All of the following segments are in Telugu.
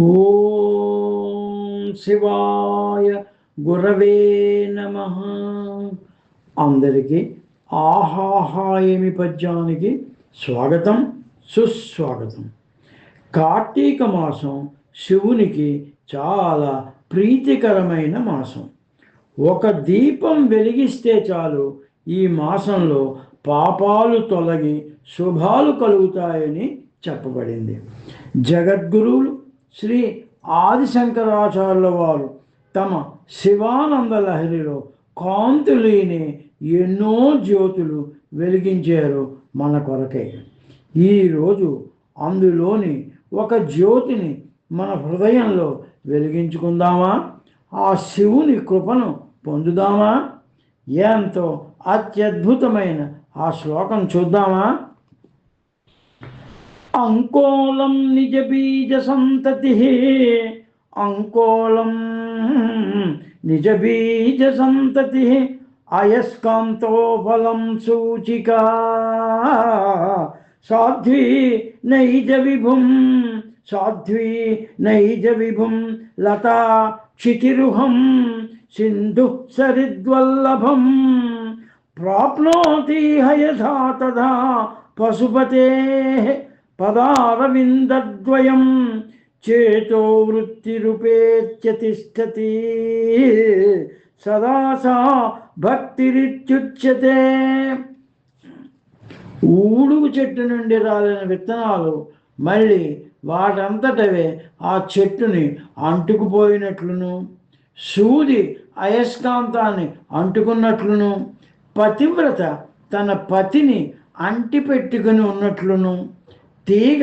ఓం శివాయ గురవే నమ. అందరికీ ఆహాహాయమి పద్యానికి స్వాగతం సుస్వాగతం. కార్తీక మాసం శివునికి చాలా ప్రీతికరమైన మాసం. ఒక దీపం వెలిగిస్తే చాలు ఈ మాసంలో పాపాలు తొలగి శుభాలు కలుగుతాయని చెప్పబడింది. జగద్గురువులు శ్రీ ఆదిశంకరాచార్యుల వారు తమ శివానంద లహరిలో కాంతులేని ఎన్నో జ్యోతులు వెలిగించారు మన కొరకై. ఈరోజు అందులోని ఒక జ్యోతిని మన హృదయంలో వెలిగించుకుందామా? ఆ శివుని కృపను పొందుదామా? ఎంతో అత్యద్భుతమైన ఆ శ్లోకం చూద్దామా? अंकोलम निज बीज संतति अंकोलम निज बीज संतति अयस्कांतो बलं सूचिका। साध्वी नैजविभुं साध्वी नैजविभुं लता क्षितिरुहं। सिंधु सरिद्वल्लभम प्राप्नोति हयथा तथा पशुपतेः। పదారవిందద్వయం చేతో వృత్తిరుపేత్యతిష్టతి. సదా సా భక్తిరిత్యుచ్యతే. ఊడుగు చెట్టు నుండి రాలిన విత్తనాలు మళ్ళీ వాటంతటవే ఆ చెట్టుని అంటుకుపోయినట్లును. సూది అయస్కాంతాన్ని అంటుకున్నట్లును. పతివ్రత తన పతిని అంటిపెట్టుకుని ఉన్నట్లును. తీగ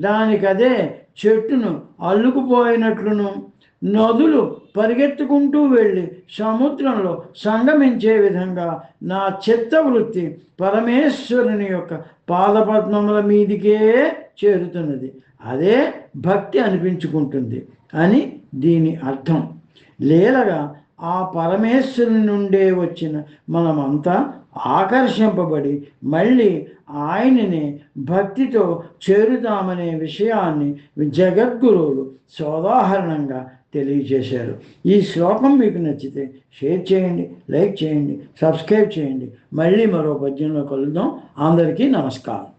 దానికదే చెట్టును అల్లుకుపోయినట్లును. నదులు పరిగెత్తుకుంటూ వెళ్ళి సముద్రంలో సంగమించే విధంగా నా చిత్తవృత్తి పరమేశ్వరుని యొక్క పాదపద్మముల మీదికే చేరుతున్నది. అదే భక్తి అనిపించుకుంటుంది అని దీని అర్థం. లేలగా ఆ పరమేశ్వరుని నుండే వచ్చిన మనమంతా ఆకర్షింపబడి మళ్ళీ ఆయనని భక్తితో చేరుతామనే విషయాన్ని జగద్గురువులు సోదాహరణంగా తెలియజేశారు. ఈ శ్లోకం మీకు నచ్చితే షేర్ చేయండి లైక్ చేయండి సబ్స్క్రైబ్ చేయండి. మళ్ళీ మరో పద్యంలో కలుద్దాం. అందరికీ నమస్కారం.